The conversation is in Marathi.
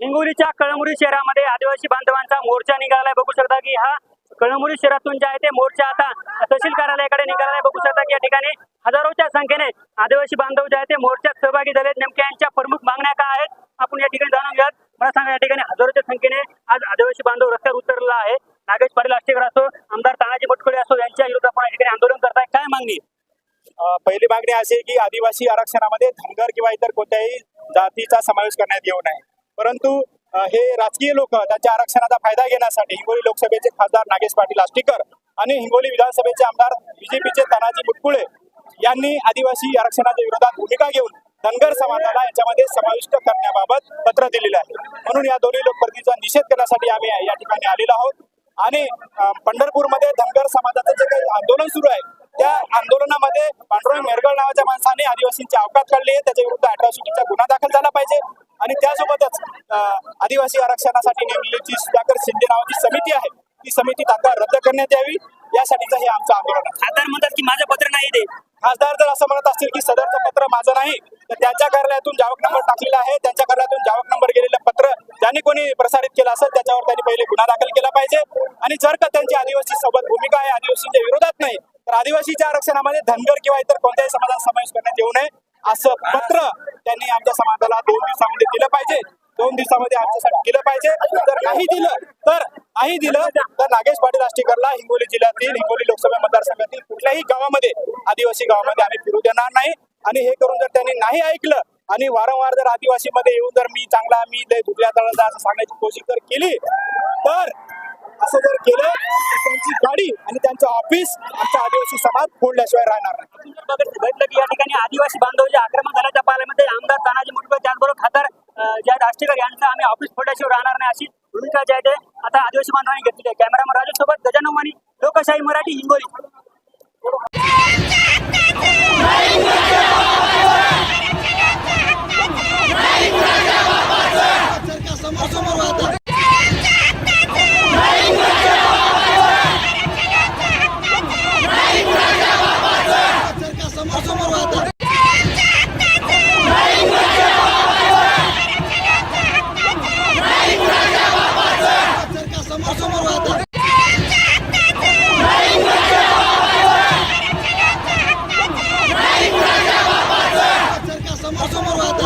हिंगोलीच्या कळमुरी शहरामध्ये आदिवासी बांधवांचा मोर्चा निघालाय. बघू शकता की हा कळमुरी शहरातून जे आहे ते मोर्चा आता तहसील कार्यालयाकडे निघालाय. बघू शकता की या ठिकाणी हजारोच्या संख्येने आदिवासी बांधव जे आहे ते मोर्चात सहभागी झालेत. नेमक्या यांच्या प्रमुख मागण्या काय आहेत? आपण या ठिकाणी जाणून घ्यात मला सांगा या ठिकाणी हजारोच्या संख्येने आज आदिवासी बांधव रस्त्यावर उतरला आहे. नागेश पाटील आष्टेकर असो आमदार तानाजी मटकुळे असो यांच्या विरोधात आपण या ठिकाणी आंदोलन करताय. काय मागणी? पहिली मागणी अशी की आदिवासी आरक्षणामध्ये धनगर किंवा इतर कोणत्याही जातीचा समावेश करण्यात येऊ नये. परंतु हे राजकीय लोक त्यांच्या आरक्षणाचा फायदा घेण्यासाठी हिंगोली लोकसभेचे खासदार नागेश पाटील आष्टीकर आणि हिंगोली विधानसभेचे आमदार बीजेपीचे तानाजी मुटकुळे यांनी आदिवासी आरक्षणाच्या विरोधात भूमिका घेऊन धनगर समाजाला याच्यामध्ये समाविष्ट करण्याबाबत पत्र दिलेलं आहे. म्हणून या दोन्ही लोकप्रतीचा निषेध करण्यासाठी आम्ही या ठिकाणी आलेलो आहोत. आणि पंढरपूरमध्ये धनगर समाजाचं जे काही आंदोलन सुरू आहे त्या आंदोलनामध्ये पांडुरंग माणसाने आदिवासींची अवकात काढली आहे त्याच्या विरुद्ध अट्रॉसिटीचा गुन्हा दाखल झाला पाहिजे. आणि त्यासोबतच आदिवासी आरक्षणासाठी नेमलेली जी सुधाकर शिंदे नावाची समिती आहे ती समिती तात्काळ रद्द करण्यात यावी. यासाठीचं हे आमचं आंदोलन आहे. खासदार म्हणतात की माझं पत्र नाही दे खासदार जर असं म्हणत असतील की सदरचं पत्र माझं नाही तर त्यांच्या कार्यालयातून जावक नंबर टाकलेला आहे. त्यांच्या कार्यालयातून जावक नंबर गेलेलं पत्र ज्यांनी कोणी प्रसारित केलं असेल त्याच्यावर त्यांनी पहिले गुन्हा दाखल केला पाहिजे. आणि जर का त्यांची आदिवासी सोबत भूमिका आहे आदिवासींच्या विरोधात नाही तर आदिवासीच्या आरक्षणामध्ये धनगर किंवा इतर कोणत्याही समाजात समावेश करण्यात येऊ नये असं पत्र त्यांनी आमच्या समाजाला दोन दिवसामध्ये दिलं पाहिजे. दोन दिवसामध्ये आमच्यासाठी दिलं पाहिजे. जर नाही दिलं तर नाही दिलं तर नागेश पाटील राष्ट्रीयकरला हिंगोली जिल्ह्यातील हिंगोली लोकसभा मतदारसंघातील कुठल्याही गावामध्ये आदिवासी गावामध्ये आम्ही फिरू देणार नाही. आणि हे करून जर त्यांनी नाही ऐकलं आणि वारंवार जर आदिवासी मध्ये येऊन जर मी चांगला मी लय भुकल्या तळाचा असं सांगण्याची कोशिश जर केली तर असं जर केलं तर त्यांची गाडी आणि त्यांचं ऑफिस आमचा आदिवासी समाज फोडल्याशिवाय राहणार नाही. की या ठिकाणी आदिवासी बांधव जे आक्रमक झाल्याच्या पाल्यामध्ये आमदार तानाजी मुटकुळे त्याचबरोबर खासदार अं, जे आहेत यांचं आम्ही ऑफिस फोडल्याशिवाय राहणार नाही अशी भूमिका जी आहे ते आता आदिवासी बांधवांनी घेतली आहे. कॅमेरामन राजू सोबत गजानन लोकशाही मराठी हिंगोली. समोर समोर वाहतात. समोर समोर वाहतात.